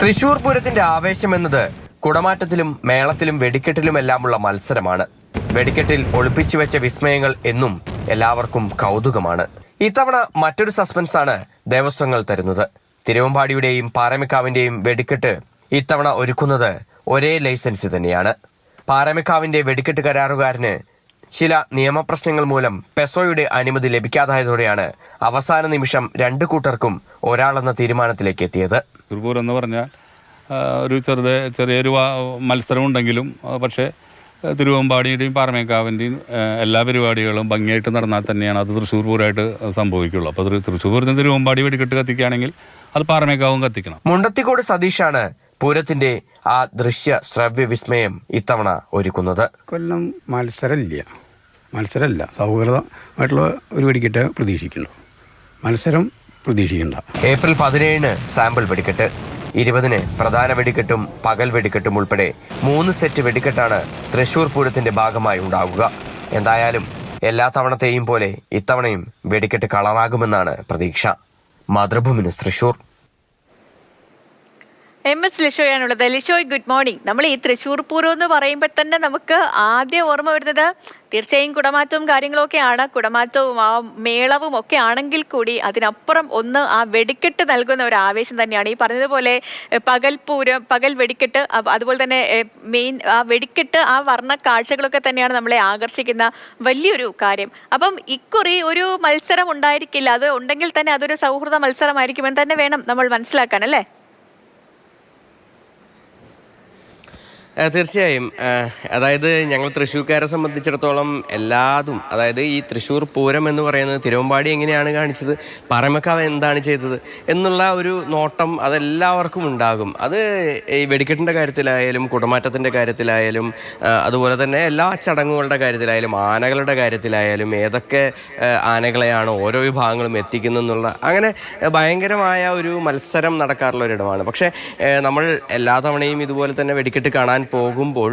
തൃശൂർ പൂരത്തിന്റെ ആവേശമെന്നത് കുടമാറ്റത്തിലും മേളത്തിലും വെടിക്കെട്ടിലുമെല്ലാമുള്ള മത്സരമാണ്. വെടിക്കെട്ടിൽ ഒളിപ്പിച്ചു വെച്ച വിസ്മയങ്ങൾ എന്നും എല്ലാവർക്കും കൗതുകമാണ്. ഇത്തവണ മറ്റൊരു സസ്പെൻസാണ് ദേവസ്വങ്ങൾ തരുന്നത്. തിരുവമ്പാടിയുടെയും പാറമിക്കാവിന്റെയും വെടിക്കെട്ട് ഇത്തവണ ഒരുക്കുന്നത് ഒരേ ലൈസൻസ് തന്നെയാണ്. പാറമിക്കാവിന്റെ വെടിക്കെട്ട് കരാറുകാരന് ചില നിയമപ്രശ്നങ്ങൾ മൂലം പെസോയുടെ അനുമതി ലഭിക്കാതായതോടെയാണ് അവസാന നിമിഷം രണ്ടു കൂട്ടർക്കും ഒരാളെന്ന തീരുമാനത്തിലേക്ക് എത്തിയത്. തൃപ്പൂർ എന്ന് പറഞ്ഞാൽ ഒരു ചെറുത് ചെറിയൊരു മത്സരമുണ്ടെങ്കിലും മത്സരം ഉണ്ടെങ്കിലും പക്ഷേ തിരുവമ്പാടിയുടെയും പാറമേക്കാവിന്റെയും എല്ലാ പരിപാടികളും ഭംഗിയായിട്ട് നടന്നാൽ തന്നെയാണ് അത് തൃശ്ശൂർ പൂരമായിട്ട് സംഭവിക്കുള്ളൂ. അപ്പോൾ തൃശ്ശൂർ പൂരത്തിന് തിരുവമ്പാടി വെടിക്കെട്ട് കത്തിക്കുകയാണെങ്കിൽ അത് പാറമേക്കാവും കത്തിക്കണം. മുണ്ടത്തിക്കോട് സതീഷാണ് പൂരത്തിന്റെ ആ ദൃശ്യ ശ്രവ്യ വിസ്മയം ഇത്തവണ ഒരുക്കുന്നത്. കൊല്ലം മത്സരമില്ല. മത്സരമല്ല. സൗഹൃദമായിട്ടുള്ള ഒരു വെടിക്കെട്ട് പ്രതീക്ഷിക്കുന്നു. മത്സരം പ്രതീക്ഷിക്കണ്ട. ഏപ്രിൽ പതിനേഴിന് സാമ്പിൾ വെടിക്കെട്ട് ഇരുപതിന് പ്രധാന വെടിക്കെട്ടും പകൽ വെടിക്കെട്ടും ഉൾപ്പെടെ മൂന്ന് സെറ്റ് വെടിക്കെട്ടാണ് തൃശൂർ പൂരത്തിന്റെ ഭാഗമായി ഉണ്ടാവുക. എന്തായാലും എല്ലാ തവണത്തെയും പോലെ ഇത്തവണയും വെടിക്കെട്ട് കളറാകുമെന്നാണ് പ്രതീക്ഷ. Mathrubhumi news Thrissur. M S ലിഷോയാണുള്ളത്. Lishoy good morning നമ്മൾ ഈ തൃശ്ശൂർ പൂരം എന്ന് പറയുമ്പോൾ തന്നെ നമുക്ക് ആദ്യം ഓർമ്മ വരുന്നത് തീർച്ചയായും കുടമാറ്റവും കാര്യങ്ങളൊക്കെയാണ്. കുടമാറ്റവും ആ മേളവും ഒക്കെ ആണെങ്കിൽ കൂടി അതിനപ്പുറം ഒന്ന് ആ വെടിക്കെട്ട് നൽകുന്ന ഒരു ആവേശം തന്നെയാണ്. ഈ പറഞ്ഞതുപോലെ പകൽ പൂരം പകൽ വെടിക്കെട്ട് അതുപോലെ തന്നെ മെയിൻ ആ വെടിക്കെട്ട് ആ വർണ കാഴ്ചകളൊക്കെ തന്നെയാണ് നമ്മളെ ആകർഷിക്കുന്ന വലിയൊരു കാര്യം. അപ്പം ഇക്കുറി ഒരു മത്സരം ഉണ്ടായിരിക്കില്ല. അത് ഉണ്ടെങ്കിൽ തന്നെ അതൊരു സൗഹൃദ മത്സരമായിരിക്കുമെന്ന് തന്നെ വേണം നമ്മൾ മനസ്സിലാക്കാൻ അല്ലേ? തീർച്ചയായും. അതായത് ഞങ്ങൾ തൃശ്ശൂർക്കാരെ സംബന്ധിച്ചിടത്തോളം എല്ലാതും അതായത് ഈ തൃശ്ശൂർ പൂരം എന്ന് പറയുന്നത് തിരുവമ്പാടി എങ്ങനെയാണ് കാണിച്ചത് പറമക്കാവ് എന്താണ് ചെയ്തത് എന്നുള്ള ഒരു നോട്ടം അതെല്ലാവർക്കും ഉണ്ടാകും. അത് ഈ വെടിക്കെട്ടിന്റെ കാര്യത്തിലായാലും കുടമാറ്റത്തിന്റെ കാര്യത്തിലായാലും അതുപോലെ തന്നെ എല്ലാ ചടങ്ങുകളുടെ കാര്യത്തിലായാലും ആനകളുടെ കാര്യത്തിലായാലും ഏതൊക്കെ ആനകളെയാണ് ഓരോ വിഭാഗങ്ങളും എത്തിക്കുന്നതെന്നുള്ള അങ്ങനെ ഭയങ്കരമായ ഒരു മത്സരം നടക്കാറുള്ള ഒരിടമാണ്. പക്ഷേ നമ്മൾ എല്ലാ തവണയും ഇതുപോലെ തന്നെ വെടിക്കെട്ട് കാണാൻ പോകുമ്പോൾ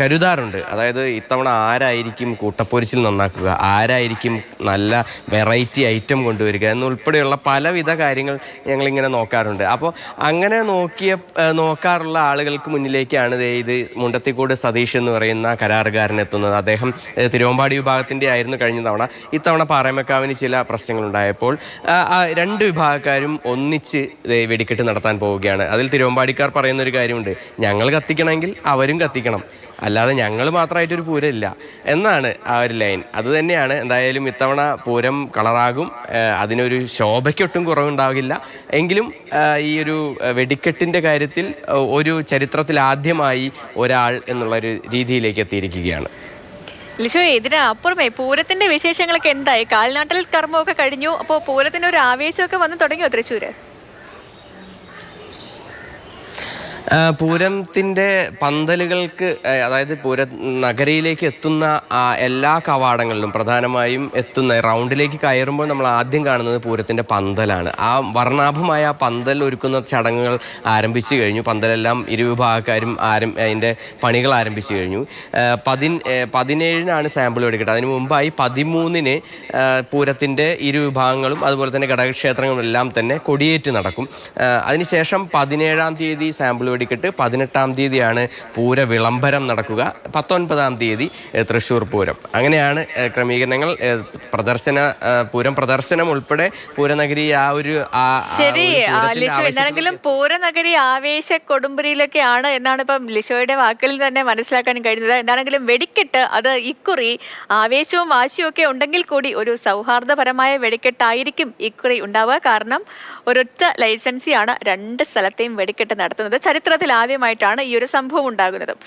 കരുതാറുണ്ട്. അതായത് ഇത്തവണ ആരായിരിക്കും കൂട്ടപ്പൊരിച്ചിൽ നന്നാക്കുക? ആരായിരിക്കും നല്ല വെറൈറ്റി ഐറ്റം കൊണ്ടുവരിക? എന്നുൾപ്പെടെയുള്ള പലവിധ കാര്യങ്ങൾ ഞങ്ങളിങ്ങനെ നോക്കാറുണ്ട്. അപ്പോൾ അങ്ങനെ നോക്കിയ നോക്കാറുള്ള ആളുകൾക്ക് മുന്നിലേക്കാണ് ഇത് മുണ്ടത്തിക്കോട് സതീഷ് എന്ന് പറയുന്ന കരാറുകാരൻ എത്തുന്നത്. അദ്ദേഹം തിരുവമ്പാടി വിഭാഗത്തിന്റെ ആയിരുന്നു കഴിഞ്ഞ തവണ. ഇത്തവണ പാറമക്കാവിന് ചില പ്രശ്നങ്ങളുണ്ടായപ്പോൾ രണ്ട് വിഭാഗക്കാരും ഒന്നിച്ച് വെടിക്കെട്ട് നടത്താൻ പോവുകയാണ്. അതിൽ തിരുവമ്പാടിക്കാർ പറയുന്ന ഒരു കാര്യമുണ്ട്. ഞങ്ങൾ കത്തിക്കണമെങ്കിൽ അവരും കത്തിക്കണം. അല്ലാതെ ഞങ്ങൾ മാത്രമായിട്ടൊരു പൂരം ഇല്ല എന്നാണ് ആ ഒരു ലൈൻ. അത് തന്നെയാണ് എന്തായാലും ഇത്തവണ പൂരം കളറാകും. അതിനൊരു ശോഭയ്ക്കൊട്ടും കുറവുണ്ടാകില്ല. എങ്കിലും ഈ ഒരു വെടിക്കെട്ടിന്റെ കാര്യത്തിൽ ഒരു ചരിത്രത്തിൽ ആദ്യമായി ഒരാൾ എന്നുള്ളൊരു രീതിയിലേക്ക് എത്തിയിരിക്കുകയാണ്. ലിഷോ ഇതിന് പൂരത്തിന്റെ വിശേഷങ്ങളൊക്കെ എന്തായി? കാൽനാട്ടൽ കർമ്മമൊക്കെ കഴിഞ്ഞു. അപ്പോൾ പൂരത്തിന് ഒരു ആവേശമൊക്കെ വന്ന് തുടങ്ങിയോ തൃശ്ശൂര് ആ, പൂരത്തിന്റെ പന്തലുകൾക്ക് അതായത് പൂര നഗരയിലേക്ക് എത്തുന്ന എല്ലാ കവാടങ്ങളിലും പ്രധാനമായും എത്തുന്ന റൗണ്ടിലേക്ക് കയറുമ്പോൾ നമ്മൾ ആദ്യം കാണുന്നത് പൂരത്തിന്റെ പന്തലാണ്. ആ വർണാഭമായ ആ പന്തൽ ഒരുക്കുന്ന ചടങ്ങുകൾ ആരംഭിച്ചു കഴിഞ്ഞു. പന്തലെല്ലാം ഇരുവിഭാഗക്കാരും ആരം അതിന്റെ പണികൾ ആരംഭിച്ചു കഴിഞ്ഞു. പതിൻ പതിനേഴിനാണ് സാമ്പിൾ എടുക്കേണ്ടത്. അതിന് മുമ്പായി പതിമൂന്നിന് പൂരത്തിന്റെ ഇരുവിഭാഗങ്ങളും അതുപോലെ തന്നെ ഘടകക്ഷേത്രങ്ങളും എല്ലാം തന്നെ കൊടിയേറ്റ് നടക്കും. അതിനുശേഷം പതിനേഴാം തീയതി സാമ്പിൾ വെടിക്കെട്ട് പതിനെട്ടാം തീയതിയാണ് പൂര വിളംബരം നടക്കുക. പത്തൊൻപതാം തീയതി തൃശ്ശൂർ പൂരം. അങ്ങനെയാണ് ക്രമീകരണങ്ങൾ പ്രദർശന പൂരം പ്രദർശനം ഉൾപ്പെടെ പൂരനഗരി ആ ഒരു ശരി ലിഷോ എന്താണെങ്കിലും പൂരനഗരി ആവേശ കൊടുമ്പുരിയിലൊക്കെയാണ് എന്നാണ് ഇപ്പം ലിഷോയുടെ വാക്കിൽ തന്നെ മനസ്സിലാക്കാൻ കഴിയുന്നത് എന്താണെങ്കിലും വെടിക്കെട്ട് അത് ഇക്കുറി ആവേശവും വാശിയും ഒക്കെ ഉണ്ടെങ്കിൽ കൂടി ഒരു സൗഹാർദ്ദപരമായ വെടിക്കെട്ടായിരിക്കും ഇക്കുറി ഉണ്ടാവുക. കാരണം ഒരൊറ്റ ലൈസൻസിയാണ് രണ്ട് സ്ഥലത്തെയും വെടിക്കെട്ട് നടത്തുന്നത്. ചരിത്രത്തിൽ ആദ്യമായിട്ടാണ് ഈ ഒരു സംഭവം ഉണ്ടാകുന്നത്.